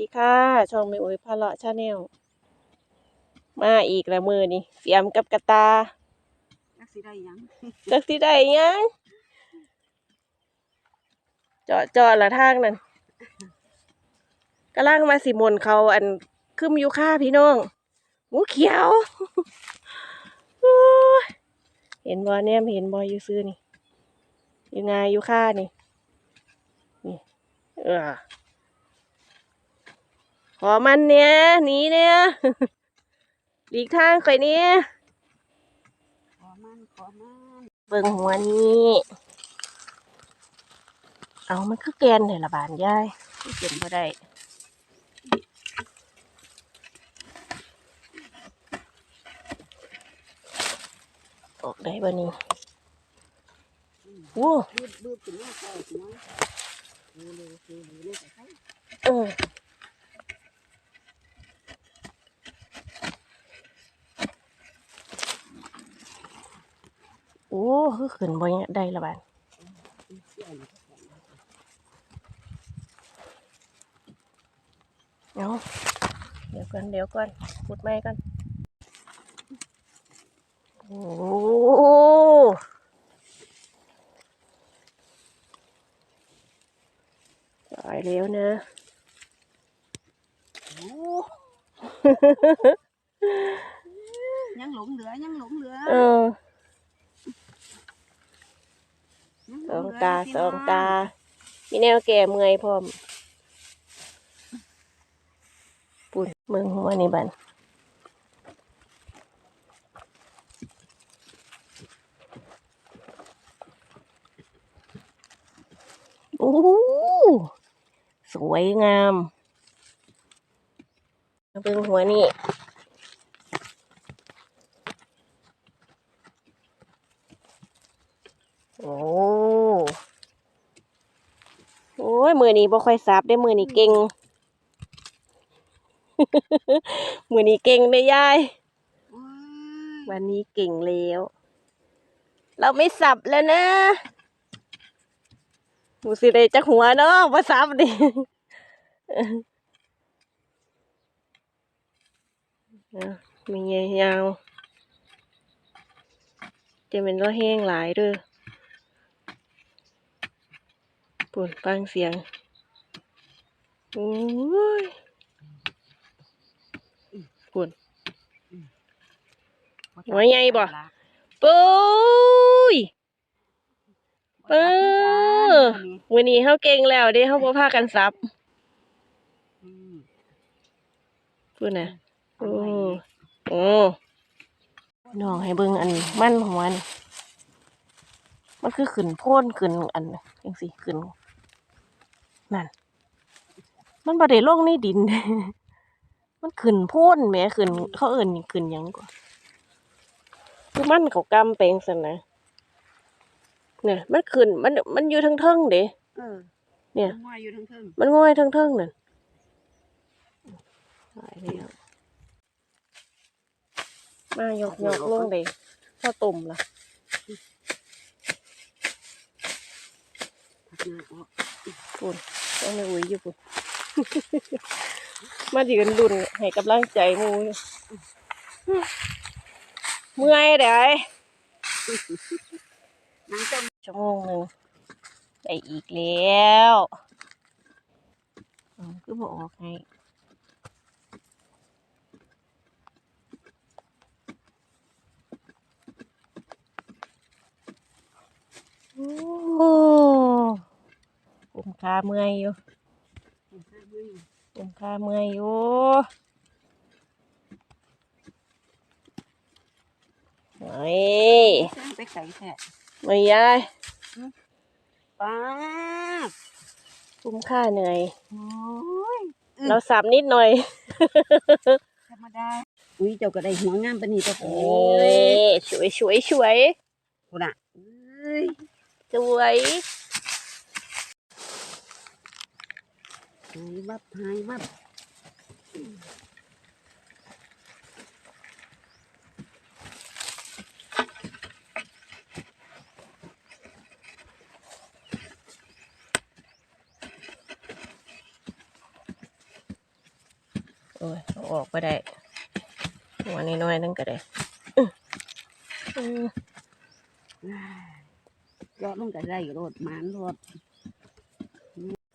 ดีค่ะ ช่องไม่โอ้ยพาเลาะชาแนลมาอีกแล้วมือนี่เสียมกับกระตานักสิได้หยังจักสิได้หยังเจาะเจาะละทางนั่นกำลังมาสิมนต์เขาอันคึมอยู่ค่าพี่น้องหมูเขียวโอ้ยเห็นบอแนมเห็นบออยู่ซื้อนี่อยู่ไงอยู่ค่านี่นี่เออข อมันเนี่ยหนีเนี่ยหลีกทางข่อยเนี่ยขอมันขอมันเบิ่งหัวนี้ เอามันคือแกนเลยละบานยายที่เก็บบ่ได้ออกได้บ่นี่โอ้บืบบืบถึงว่าใส่ถึงว่าเร็วเร็วเร็วเร็วเร็วใส่เออ อ้คือขึ้นบ่เนี่ยได้ละบานเสี้ยนเอาเดี๋ยวก่อนเดี๋ยวก่อนพูดไม่ก่อนโอ้ตายแล้วนะโอ้ยังหลงเหลือยังหลงเหลือ เออ ยัง สหลองเหลืตาพี่สน้องตา มีแนวแก่เมื่อยพร้อมปุ่นเมืองหัวนี่บันโอ้โหสวยงามมาเบิ่งหัวนี่โอ้ โอ้ ยมือนี้บ่ค่อยซับได้มือนี้เก่ง มือนี้เก่งเลยยายโอ้ยวันนี้เก่งแล้ว เราไม่สับแล้วนะหมูสิได้จักหัวเนาะบ่ซับดิเอามีไงยาวจะเป็นว่าแห้งหลายเด้อ ปุ่นฟังเสียง โอ้ยปุ่นหัวใหญ่บ่ปุ้ยเออวันนี้เฮาเก่งแล้วเด้เฮาบ่พากันซับอืมพูดนะโอ้ห้อีกโอ้น้องให้เบิ่งอันมั่นของมัน มันคือขึ้นโพ่นขึ้นอันจังสิขึ้น นั่น มันบ่ได้ลงในดิน มันขึ้นโพ่นแหมขึ้น เขาเอิ้นนี่ขึ้นหยังกว่าคือมันเขากำแปลงซั่นนะเนี่ยมันขึ้น มัน มันอยู่เทิงๆเด้เออเนี่ยมันว่าอยู่ทั้งเทิงมันง่อยเทิงๆนั่นตายแล้วมายกยกลงเลยข้าวต้มล่ะพักหน้าออก ปุ่น ต้องในอุ้ยอยู่ปุ่นมายืนรุ่นให้กำลังใจมูเมื่อยเดี๋ยวชั่วโมงหนึ่งได้อีกแล้วอืมคือบอกออกให้โอ้ คุ้มค่าเมื่อยอยู่คุ้มค่าเมื่อยอยู่เฮ้ยแซงไปไก่แท้ไม่ยายป้าบคุ้มค่าเหนื่อยโอ้ยเราสับนิดหน่อยธรรมดาอุ้ยเจ้าก็ได้หัวงามปานนี้ตัวเอโอ้ย้สวยสวยสวยคุณอะเอ้ยสวย หายวับหายวับโอ้ยเอาออกไปได้หัวน้อยๆนั่นก็ได้อื้ออือยอดลงก็ได้รถหมานรถ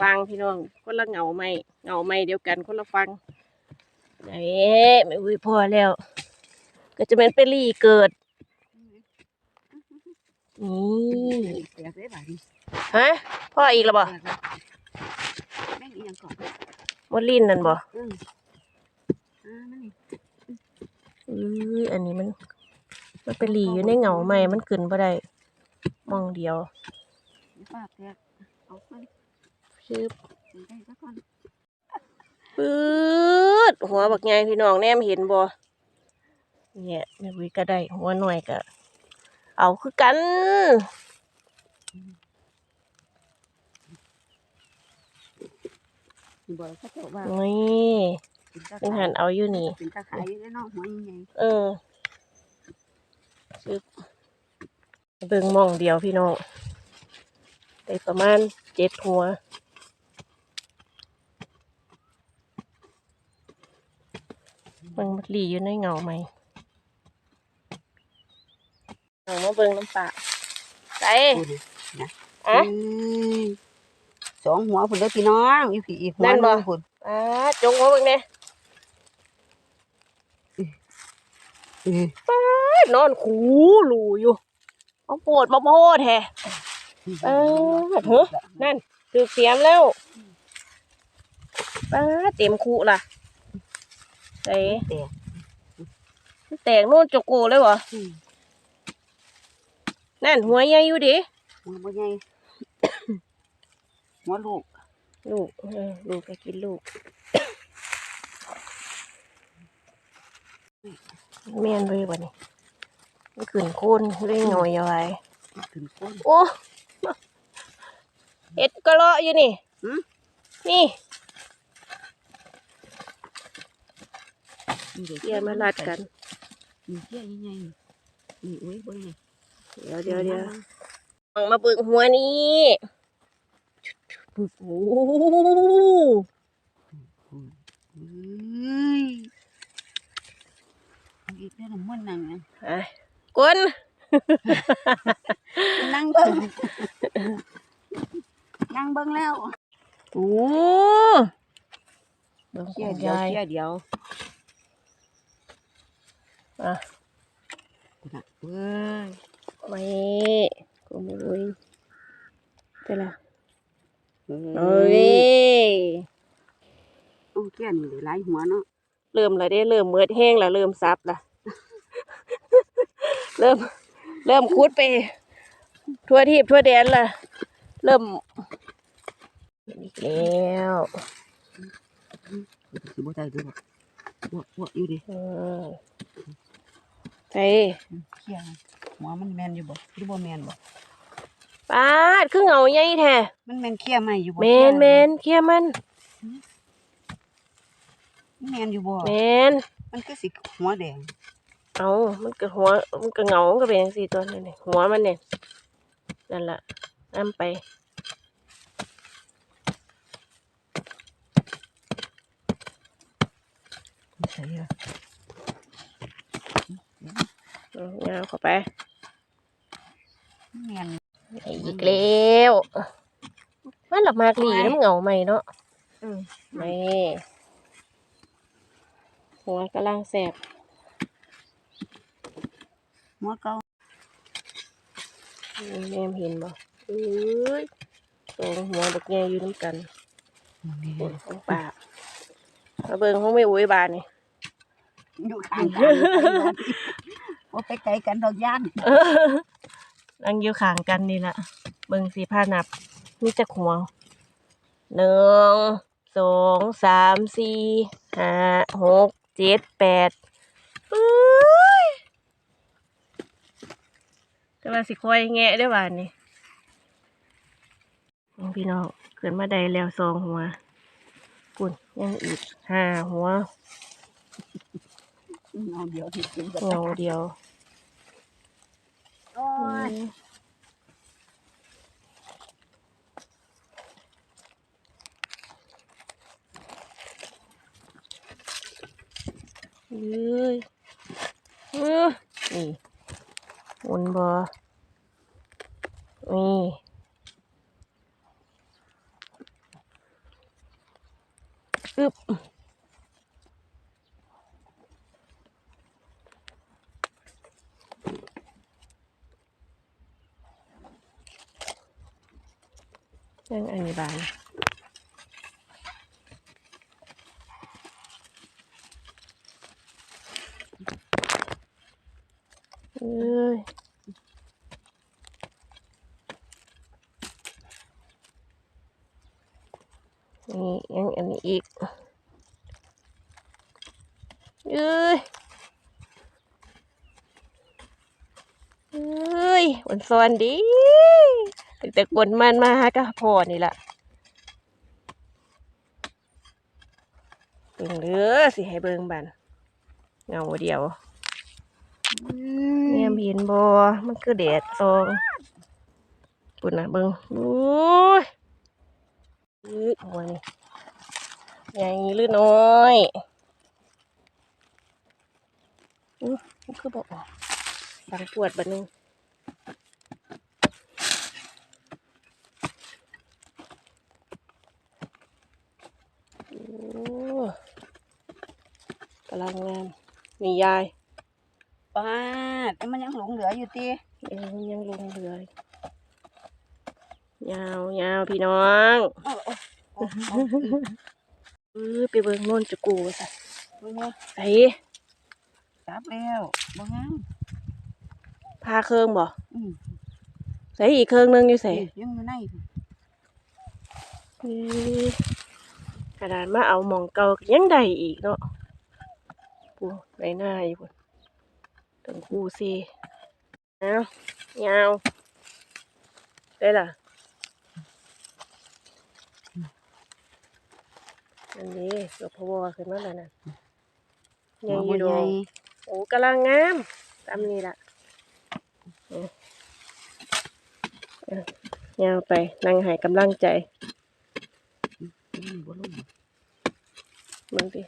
ฟังพี่น้องคนละเหงาไม่เหงาไม่เดียวกันคนละฟังไหนไม่อุ้ยพอแล้ว ก็จะเป็นเปรี่เกิดนี่แตกได้บ่านี้ฮะพ่ออีกแล้วบ่แตกแล้วแม่งอีหยังก่อนมดลิ้นนั่นบ่อืมอ่ามันนี่อืออันนี้มัน มันเป็นหลีอยู่ในเหงาใหม่มันขึ้นบ่ได้มองเดียว อย่าฟาดแตกเอาไปชืบถึงได้ซะก่อนปื๊ดหัวบักใหญ่พี่น้องแนมเห็นบ่เนี่ยแม่บุยก็ได้หัวหน่อยก็ เอาคือกันนี่บอกเขาเจ้าว่านี่เป็นตาเป็นขาหัยนเอาอยู่นี่เป็นตาขายอยู่ได้เนาะหัวใหญ่เออชืบเบิ่งหมองเดียวพี่น้องได้ประมาณเจ็ดหัว มันหลีอยู่ในเงาไหมเอามาเบิ่งน้ำปลาใส่ๆพูดนะอะอืมสองหัวพุ่นเด้อพี่น้องอีกพี่อีกหัวนั่นหบ่นึงพุ่นอ่าจงหัวเบิ่งเนี่ยเออนอนคูหลูอยู่เอาปวดมาโพดแฮะ เออเฮ้อนั่นถือเสียมแล้วป้าเต็มคูล่ะ ใส่แตกแตกนู่นจกโกเลยวะอืมนั่นหัวใหญ่อยู่ดิหัวบ่ใหญ่หัวลูก ลูกเออลูกก็กินลูกแม่นเลยวันนี้มันขึ้นโคนเร่งหน่อยเอาไว้ถึงก้นโอ้เห็ดกระเลาะอยู่นี่หืมนี่ เดี๋ยวเกี่ยมาลัดกันนี่เกี่ยยังไงนี่โอ้ยเบ่งนี่เดี๋ยวเดี๋ยวเดี๋ยวเอามาเบิ่งหัวนี้โอ้โหเฮ้ยเอาอีกแล้วน้ำมันนั่งนะอะกวนนั่งเบิ่งนั่งเบิ่งแล้วโอ้เบิ่งขเกี่ยองเดียวยายเกี่ยเดียว อะ น่ะเว้ย ไม่กูไม่รู้เจ้าละ เอ้ เอ้ ย ย โอ้เกี่ยนี่ได้หลายหัวเนาะ เริ่ม แล้วเด้เริ่มเมือดแห้งแล้วเริ่มซับละเริ่ม เริ่มคุดไป ทั่วทีบทั่วแดนละเริ่มอีกแล้วสิบ่ได้เด้วยบ่บ่บ่อยู่ดิเออใส่เกี่ยหัวมันแม่นอยู่บ่หรือบ่แม่นบ่ปาดคือเหงาใหญ่แท้มันแม่นเกี่ยไหมอยู่บ่แมนแมนเคลียร์มันมัน แม่นอยู่บ่แมนมันคือสิหัวแดง เอามันก็หัว มันก็เหงามันก็เป็นอย่างสี่ตัวนี่นี่หัวมันเนี่ยนั่นแหละน้ำไปใช่ล่ะเอายาวเข้าไปแม่นอีกแล้วมันหลับมากหลีน้ำเหงาใหม่เนาะเออไม่ หัวกำลังแสบหัวเก่าแม่เห็นบ่เอ้ยสองหัวบักแงอยู่น้ำกันนี่โอ้ยของป่ามาเบิ่งของไม่อุ้ยบานนี่อยู่ข้างกันบ่ไปไกลกันดอกย่านนั่งอยู่ข้างกันนี่ละเบิ่งสีผ้านับมีจักหัวหนึ่งสองสามสี่ห้าหก เจ็ดแปดเอ้ยแต่ว่าสิคอยแงะได้อบ้านนี่นี่พี่น้องเกิดมาได้แล้วสองหัวกุ่นยังอีกห้าหัวเงาเดียวที่กินเงาเดียว โอ้ย เเอ้ยเออนี่หมุนบอนี่อึบยังอันนี้บาน เอ้ยนี่ยังอั นนี้อีกเอ้ยเอ้ยวันซอนดีตั้งแต่กวนมันมาหากะพอนี่ละเบิ่งเด้อสิให้เบิ่งบันเงาเดียวแม่เห็นบอมันคือแดดซองปุ่นนะเบิงโอ้ยยืดหัวนี่ ใหญ่หรือน้อยอู้มันคือบอกสังปวดบัดนึงโอ้กำลังงามนี่ยายป้าดแต่มันยังหลงเหลืออยู่ตีเอ้ยยังลงเรือยาวยาวพี่น้องโอ้โอ้โอ้โอ้ เออไปเบิ่งโน่นจะกูซะโอ้ยไอ้จับแล้วบ่งามพาเครื่องบ่อืมใส่อีกเครื่องหนึงอยู่ใส่นี่ยังอยู่ในกระดานมาเอาหมองเก่าก็ยังได้อีกเนาะปูในหน้าอยู่พุ่นถึงกูสิเอายาวได้ล่ะ อันนี้ดอกพะวอขึ้นมาแล้วนะใหญ่อยู่ดอกโอ้กำลังงามตามนี้ละเอาเอายาวไปนั่งใหายกำลังใจนี่บ่ลงมึงดิ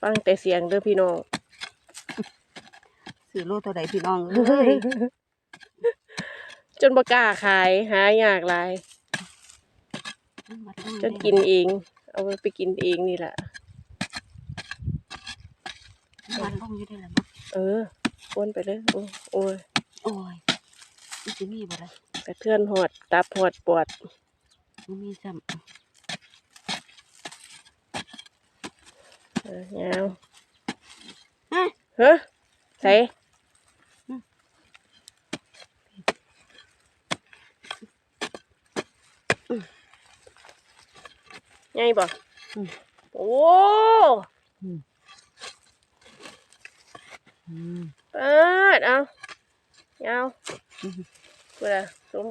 ฟังแต่เสียงเด้อพี่น้องซื้อโลเท่าใดพี่น้องเอ้ยจนบ่กล้าขายหายากหลายมัดลงจนกินเอง เอาไปกินเองนี่แหละมันลงอยู่ได้แล้วมั้งเออวนไปเลยโอ้โอ้ยโอ้ยมันสิมีบ่ล่ะกระเทือนหอดตับหอดปวดมันมีซ้ำเออยาวฮะเฮ้ใส่ ไงบ่อืมโอ้อืมเปิดเอายาวอืมเวลาสม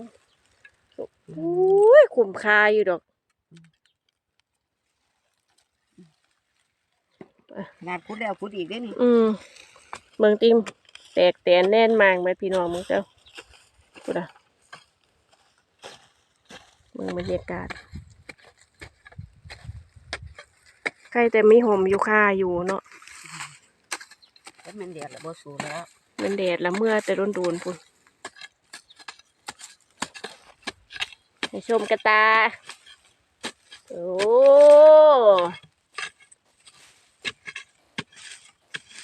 สมอุ้ยคุ้มค่าอยู่ดอกงานพุดแล้วพุดอีกได้อนี่อืมเมืองติมแตกแตนแน่นมากไหมพี่น้องมึงเจ้าพูดอะเมืองบรรยากาศ ใค รแต่มีห่มอยู่ค่าอยู่เนาะแต่มันแดดแล้วบ่สู้แล้วมันแดดละเมื่อแต่โดนโดนๆพุ่นให้ชมกระตา โอ้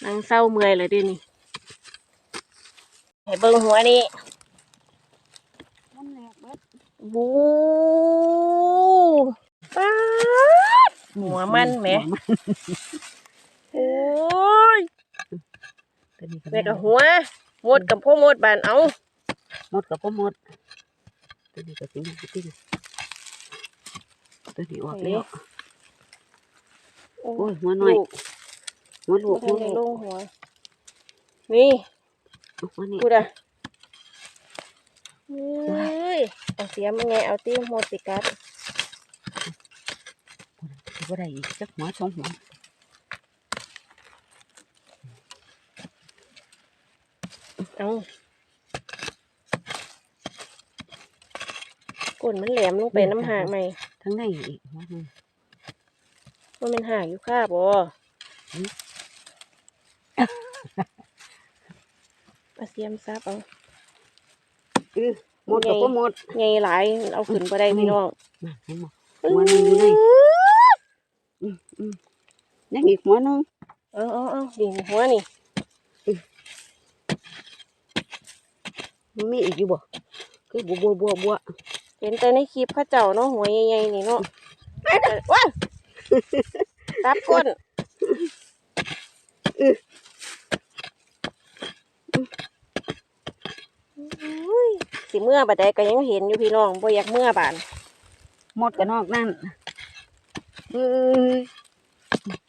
นั่งเศร้าเมื่อยเลยเดินี่ให้เบิ่งหัวนี่มันแหลกเบิดบูป๊าด หัวมันแหมหัวมันโอ้ยตัวนี้ก็แม่กับหัวหมดกับพ่อหมดบานเอาหมดกับบ่หมด ตัวนี้ก็สิมีสิติตัวนี้ออกแล้วโอ้โอ้ยหัวน้อยลูกหัวลูกบ่หัทัวนได้ลูลกงหัวนี่หัวนี่พูดอะเฮ้ยเอาเสียมันไงเอาติ้วหมดสิกัดสิ บ่ได้อีกจักหัวสองหัวเอาก้นมันแหลมลงไปน้ำหากไหมทั้งในอีกหัวหนึงว่ามันหากอยู่ค่าบ่เอาเสียมซับเอาเออหมดก็บ่หมดไงหลายเอาขึ้นบ่ได้พี่น้องน่ะเห็นบ่หัวหนึงอยู่ในอืมอืม ยังอีกหัวหนึงเอาเอาเอาดิหัวนี่มันมีอีกอยู่บ่คือบัวบัวบัวบัวเห็นแต่ในคลิปพระเจ้าเนาะหัวใหญ่ๆนี่เนาะว้าซับก้นอุ้ยสิเมื่อบัดใดก็ยังเห็นอยู่พี่น้องบ่อยากเมื่อบานหมดก็นอกนั่น เออ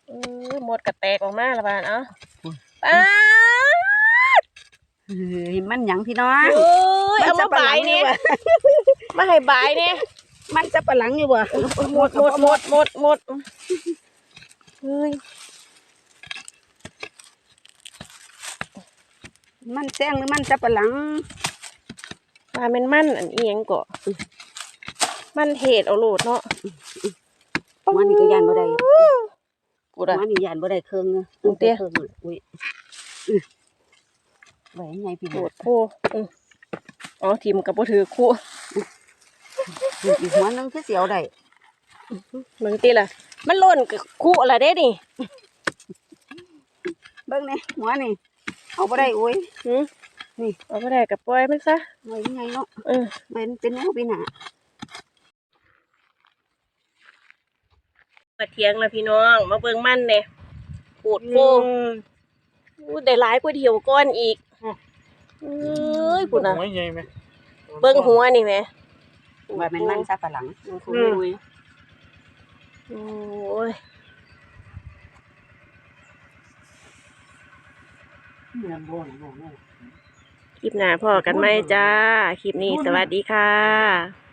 เออหมดกระแตกออกมาละบานเอ้าอุ้ยป้าดเฮ้ยมันหยังพี่น้อง เอ้ยเอามาบายเนี่ยมาให้บายเนี่ยมันจะปะหลังอยู่บ่หมดหมดหมดหมดหมดเฮ้ยมันแซงหรือมันจะปะหลังมาเป็นมันอันเอียงก็มันเหตุเอาโหลดเนาะ หัวนี่ก็ยานบ่ได้กูดอะหัวนี่ยานบ่ได้เครื่องเนอะอุ้ยเตี้ยเครื่องเลยอุ้ยอื้อไว้ยังไงพี่โหโบดคู่อืมอ๋อทีมกับบ่ถือคู่อีกหัวหนึงคือเสียวได้มึงตีล่ะ มันหล่นกับคู่อะไรได้นี่เบิ่งนี่หัวนี่เอาบ่ได้อุ้ยหืมนี่เอาไปได้กับปล่อยมันซะไว้ยังไงเนาะเออไว้มันเป็นแนวพี่หน้า มาเทียงแล้วพี่น้อง มาเบิ่งมันเนี่ยขูดโฟงอู้ได้หลายกว่าเดียวก้อนอีกเอ้ยพุ่นน่ะหัวใหญ่ไหมเบิ่งหัวนี่แหมว่ามันมันจะปะหลังโอ้โหยโอ้ยเนี่ยบ่นบ่นบ่นคลิปหน้าพอกันไหมจ้า คลิปนี้สวัสดีค่ะ